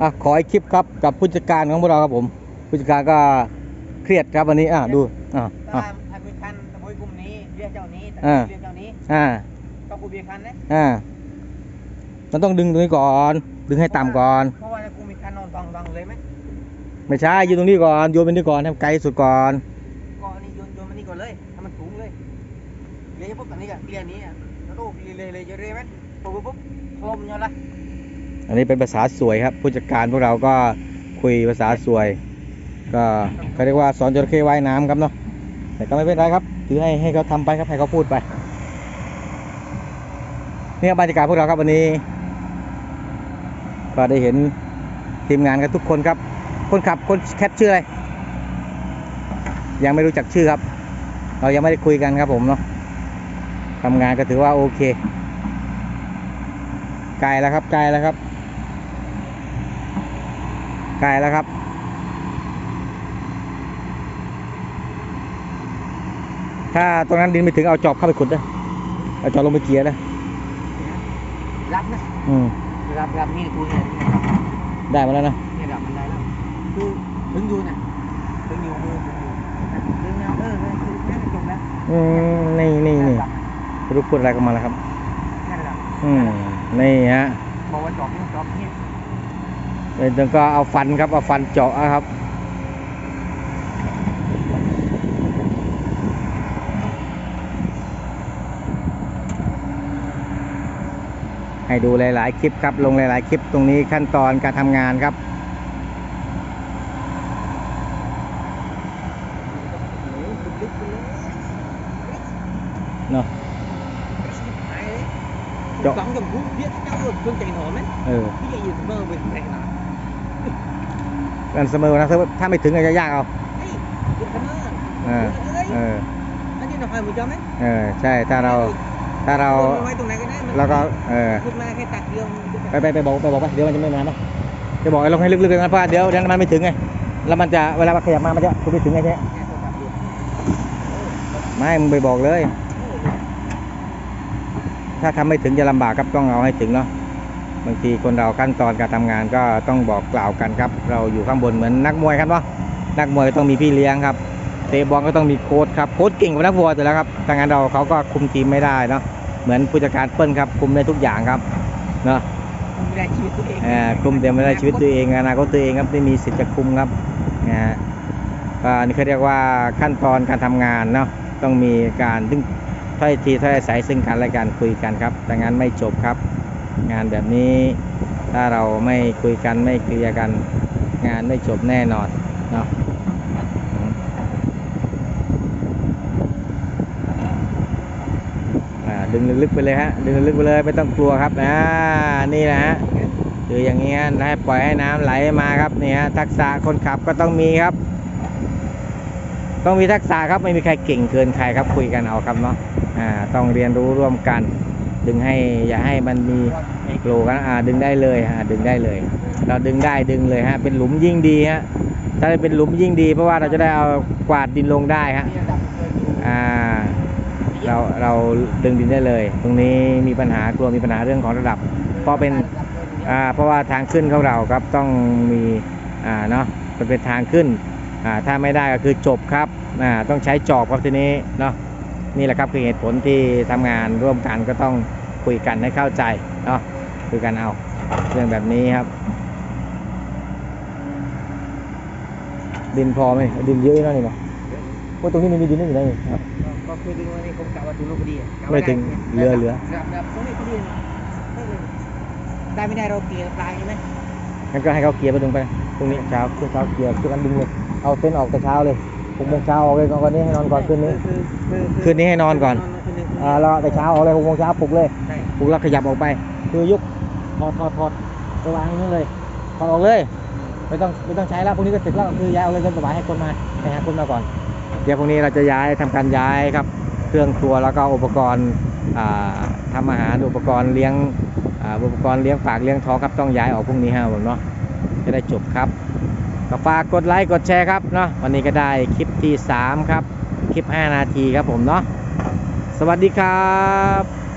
อะขออีกคลิปครับกับผู้จัดการของพวกเราครับผมผู้จัดการก็เครียดครับวันนี้อะดูอะถ้าอะถ้ามีคันตะบุยกลุ่มนี้เรียกเจ้านี้แต่อ่า เรียกเจ้านี้อ่าต้องกูเบียร์คันนะอ่ามันต้องดึงตรงนี้ก่อน ดึงให้ต่ำก่อน เพราะว่าถ้ากูมีคันนอนตองตองเลยไหมไม่ใช่ยืนตรงนี้ก่อนโยนไปนี่ก่อนให้มันไกลสุดก่อนก็อันนี้โยนโยนมานี่ก่อนเลยให้มันสูงเลยเรียกปุ๊บอันนี้ก็เรียกนี้อะแล้วก็เรียเลยเลยเรียไหมปุ๊บปุ๊บปุ๊บโคมย้อนละ อันนี้เป็นภาษาสวยครับ ผู้จัดการพวกเราก็คุยภาษาสวย ก็เขาเรียกว่าสอนจระเข้ว่ายน้ำครับเนาะแต่ก็ไม่เป็นไรครับ ถือให้ให้เขาทำไปครับให้เขาพูดไปเนี่ยบรรยากาศพวกเราครับวันนี้ ก็ได้เห็นทีมงานกันทุกคนครับ คนขับคนแคปชื่ออะไรยังไม่รู้จักชื่อครับ เรายังไม่ได้คุยกันครับผมเนาะทำงานก็ถือว่าโอเคไกลแล้วครับไกลแล้วครับ ไกลแล้วครับ ถ้าตรงนั้นดินไม่ถึงเอาจอบเข้าไปขุดนะเอาจอบลงไปเกียร์นะรับนะอืมรับรับนี่กูเนี่ยได้มาแล้วนะเนี่ยรับมันได้แล้วคือถึงอยู่น่ะถึงอยู่มือถึงอยู่ถึงแล้วเออเออคือแค่จบแล้วอืมนี่นี่นี่ไม่รู้พูดอะไรกันมาแล้วครับแค่นั้นแหละอืมนี่ฮะบอกว่าจอบนี่จอบนี่ แล้วก็เอาฟันครับเอาฟันเจาะครับให้ดูหลาย ๆ คลิปครับ ลงหลาย ๆ คลิปตรงนี้ขั้นตอนการทำงานครับ เนาะจบสองจบคู่เรียกเจ้าเครื่องใจหนอไหมเออพี่ยังอยู่เส มอไปไหนนะกันเสมอนะถ้าไม่ถึงอาจจะยากเอาเฮ้ยอยู่เสมอเออเอออันนี้เราคอยมือจอไหมเออใช่ถ้าเราถ้าเราไว้ตรงไหนก็ได้แล้วก็เออขึ้นมาแค่ตักเดียวไปไปไปบอกไปบอกไปเดี๋ยวมันจะไม่มาปะจะบอกให้ลงให้ลึกๆกันนะเพราะว่าเดี๋ยวเดี๋ยวมันไม่ถึงไงแล้วมันจะเวลามันขยับมามันจะคุณไม่ถึงไงใช่ไหมไม่มึงไปบอกเลย ถ้าทำไม่ถึงจะลำบากครับต้องเอาให้ถึงเนาะ บางทีคนเราขั้นตอนการทำงานก็ต้องบอกกล่าวกันครับ เราอยู่ข้างบนเหมือนนักมวยครับเนาะนักมวยต้องมีพี่เลี้ยงครับเตะบอลก็ต้องมีโค้ชครับโค้ชเก่งกว่านักมวยแต่แล้วครับถ้างั้นเราเขาก็คุมทีมไม่ได้เนาะเหมือนผู้จัดการเปิ้ลครับคุมได้ทุกอย่างครับเนาะไม่ได้ชีวิตตัวเองอ่าคุมแต่ไม่ได้ชีวิตตัวเองอนาคตตัวเองครับไม่มีสิทธิ์จะคุมครับนะฮะก็อันนี่เขาเรียกว่าขั้นตอนการทำงานเนาะต้องมีการดึงถ้อยทีถ้อยอาศัยซึ่งกันและกันคุยกันครับแต่งั้นไม่จบครับ งานแบบนี้ ถ้าเราไม่คุยกันไม่เคลียร์กันงานไม่จบแน่นอนเนาะอ่าดึงลึกๆไปเลยฮะดึงลึกๆไปเลยไม่ต้องกลัวครับอ่านี่นะฮะคืออย่างเงี้ยนะให้ปล่อยให้น้ำไหลมาครับเนี่ยทักษะคนขับก็ต้องมีครับ ต้องมีทักษะครับไม่มีใครเก่งเกินใครครับคุยกันเอาครับเนาะอ่าต้องเรียนรู้ร่วมกัน ดึงให้อย่าให้มันมีโกลกันอ่าดึงได้เลยฮะดึงได้เลย เราดึงได้ดึงเลยฮะเป็นหลุมยิ่งดีฮะถ้าเป็นหลุมยิ่งดี เพราะว่าเราจะได้เอากวาดดินลงได้ฮะอ่าเราเราดึงดินได้เลย ตรงนี้มีปัญหากลัวมีปัญหาเรื่องของระดับ เพราะเป็นอ่าเพราะว่าทางขึ้นของเราครับต้องมีอ่าเนาะมันเป็นทางขึ้นอ่าถ้าไม่ได้ก็คือจบครับอ่าต้องใช้จอบครับทีนี้เนาะ นี่แหละครับคือเหตุผลที่ทำงานร่วมกันก็ต้องคุยกันให้เข้าใจเนาะคุยกันเอาเรื่องแบบนี้ครับ ดินพอไหมดินเยอะเนาะนี่เนาะว่าตรงนี้ไม่มีดินอยู่ไหนนี่ครับก็คือดึงวันนี้ผมกะว่าถึงลูกพอดีไม่ถึงเหลือเหลือแบบตรงนี้พอดีได้ไม่ได้เราเกลี่ยปลายใช่ไหมงั้นก็ให้เขาเกียร์ไปตรงไป ตรงนี้เช้าคือเช้าเกียร์คือกันดึงเลยเอาเส้นออกแต่เช้าเลย หกโมงเช้าออกเลยก่อนนี้ให้นอนก่อนคืนนี้ คืนนี้ให้นอนก่อน อ่าแล้วแต่เช้าออกเลยหกโมงเช้าปลุกเลยใช่ปลุกแล้วขยับออกไป คือยกถอดถอดถอดไปวางนี่เลยถอดออกเลยไม่ต้องไม่ต้องใช้แล้วพรุ่งนี้ก็เสร็จแล้วคือย้ายเอาเลยจนสบายให้คนมาไปหาคนมาก่อน เดี๋ยวพรุ่งนี้เราจะย้ายทำการย้ายครับ เครื่องครัวแล้วก็อุปกรณ์อ่าทำอาหารอุปกรณ์เลี้ยงอ่าอุปกรณ์เลี้ยงฝากเลี้ยงท้องครับต้องย้ายออกพรุ่งนี้ฮะผมเนาะจะได้จบครับ ก็ฝากกดไลค์กดแชร์ครับเนาะวันนี้ก็ได้คลิปที่ 3 ครับ คลิป 5 นาทีครับผมเนาะสวัสดีครับ